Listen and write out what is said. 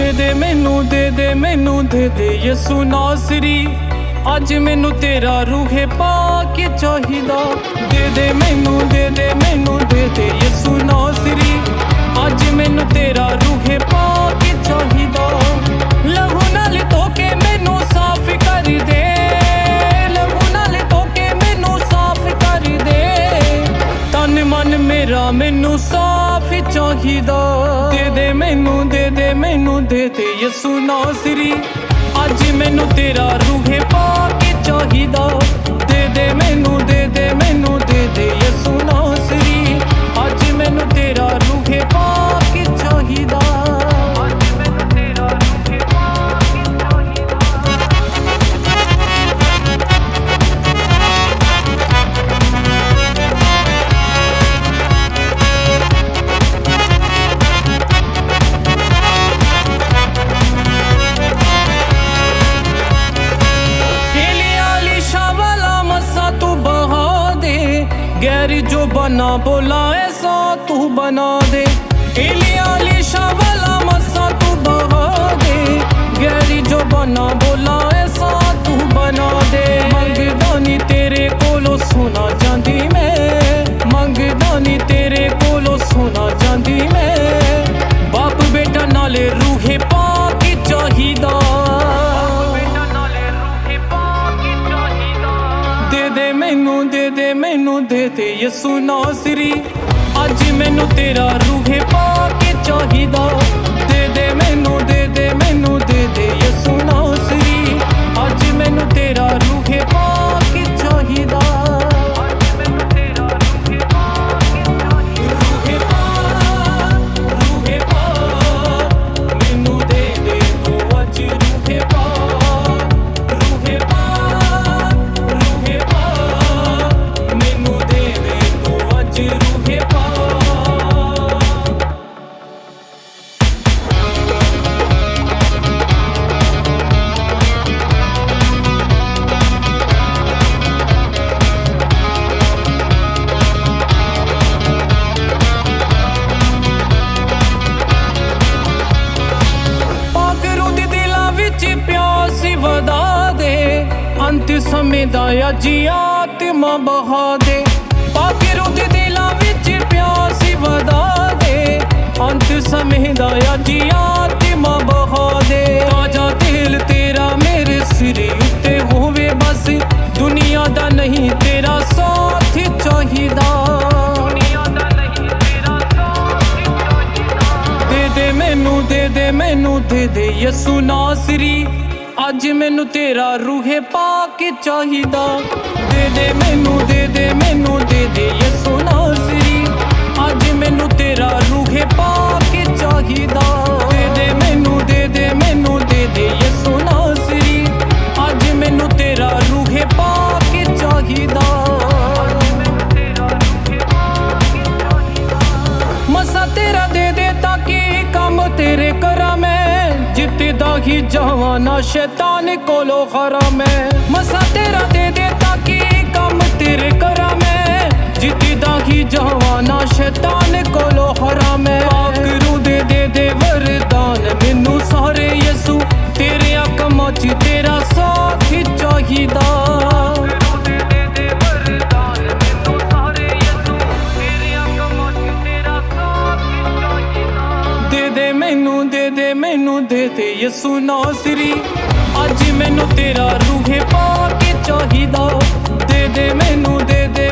ਦੇ ਦੇ, ਮੈਨੂੰ ਦੇ ਦੇ, ਮੈਨੂੰ ਦੇ ਦੇ ਯਿਸੂ ਨਾਸਰੀ ਅੱਜ ਮੈਨੂੰ ਤੇਰਾ ਰੂਹੇ ਪਾ ਕੇ ਚਾਹੀਦਾ। ਦੇ ਦੇ, ਮੈਨੂੰ ਦੇ ਦੇ, ਮੈਨੂੰ ਦੇ ਦੇ ਯਿਸੂ ਨਾਸਰੀ ਅੱਜ ਮੈਨੂੰ ਤੇਰਾ ਰੂਹੇ ਪਾ ਮੈਨੂੰ ਸਾਫ਼ ਚਾਹੀਦਾ। ਦੇ ਦੇ ਮੈਨੂੰ, ਦੇ ਦੇ ਮੈਨੂੰ, ਦੇ ਦੇ ਯਿਸੂ ਨਾਸਰੀ ਅੱਜ ਮੈਨੂੰ ਤੇਰਾ ਰੂਹੇ ਪਾਕ ਚਾਹੀਦਾ। ਜੋ ਬਣਾ ਬੋਲਾ ਐਸਾ ਤੂੰ ਬਣਾ ਦੇ। ਇਲਿਆ ਲਿਸ਼ਾ ਵਾਲਾ ਮਸਾ ਤੂੰ ਬਹਾ ਦੇ। ਗੈਰੀ ਜੋ ਬਣਾ ਬੋਲਾ ਐਸਾ ਤੂੰ ਬਣਾ ਦੇ। ਮੰਗਦਾ ਨਹੀਂ ਤੇਰੇ ਕੋਲੋਂ ਸੁਣਾ ਜਾਂਦੀ ਮੈਂ। ਮੰਗਦਾ ਨਹੀਂ ਤੇਰੇ ਕੋਲੋਂ ਸੁਣਾ ਜਾਂਦੀ ਮੈਂ। ਬਾਪ ਬੇਟਾ ਨਾਲੇ ਰੂਹੇ ਪਾ ਕੇ ਚਾਹੀਦਾ। ਦੇ ਦੇ ਮੈਨੂੰ ਮੈਨੂੰ ਦੇ ਦੇ ਯਿਸੂ ਨਾਸਰੀ ਅੱਜ ਮੈਨੂੰ ਤੇਰਾ ਰੂਹੇ ਦਾ ਅਜੀ ਆਤਮਾ ਬਹਾ ਦੇ। ਪਾਕਰੂ ਦੇ ਦਿਲਾਂ ਵਿੱਚ ਪਿਆਸ ਵਧਾ ਦੇ। ਅੰਤ ਸਮੇਂ ਦਾ ਅਜੀ ਆਤਮਾ ਬਹਾ ਦੇ। ਤਾਜਾ ਦਿਲ ਤੇਰਾ ਮੇਰੇ ਸਿਰ ਉੱਤੇ ਹੋਵੇ ਬਸ। ਦੁਨੀਆ ਦਾ ਨਹੀਂ ਤੇਰਾ ਸਾਥ ਚਾਹੀਦਾ। ਦੇ ਦੇ ਮੈਨੂੰ ਦੇ ਦੇ ਮੈਨੂੰ ਦੇ ਦੇ ਯਿਸੂ ਨਾਸਰੀ। ਅੱਜ ਮੈਨੂੰ ਤੇਰਾ ਰੂਹੇ ਪਾ ਕੇ ਚਾਹੀਦਾ। ਦੇ ਦੇ ਮੈਨੂੰ, ਦੇ ਦੇ ਮੈਨੂੰ, ਦੇ ਦੇ ਯਿਸੂ ਨਾਸਰੀ ਅੱਜ ਮੈਨੂੰ ਹੀ ਜਾਵਾਂ ਨਾ ਸ਼ੈਤਾਨ ਕੋਲੋਂ ਖਰਾ ਮੈਂ ਮਸਾ ਤੇਰਾ ਦੇ ਦੇ ਤਾਂ ਕਿ ਕੰਮ ਤੇਰੇ ਕਰਾਂ ਮੈਂ ਜਿੱਤਦਾ ਹੀ ਜਾਵਾਂ ਨਾ ਸ਼ੈਤਾਨ ਕੋਲੋਂ ਖਰਾ ਮੈਂ ਆਖਰੂ ਦੇ ਦੇ ਦੇ ਵਰਦਾਨ ਮੈਨੂੰ ਸਾਰੇ ਯਿਸੂ ਤੇਰੇ ਕੰਮਾਂ 'ਚ ਤੇਰਾ ਸਾਥ ਚਾਹੀਦਾ। ਦੇ ਦੇ ਮੈਨੂੰ ਦੇ ਮੈਨੂੰ ਦੇ ਦੇ ਯਿਸੂ ਨਾਸਰੀ ਅੱਜ ਮੈਨੂੰ ਤੇਰਾ ਰੂਹੇ ਪਾ ਕੇ ਚਾਹੀਦਾ। ਦੇ ਦੇ ਮੈਨੂੰ, ਦੇ ਦੇ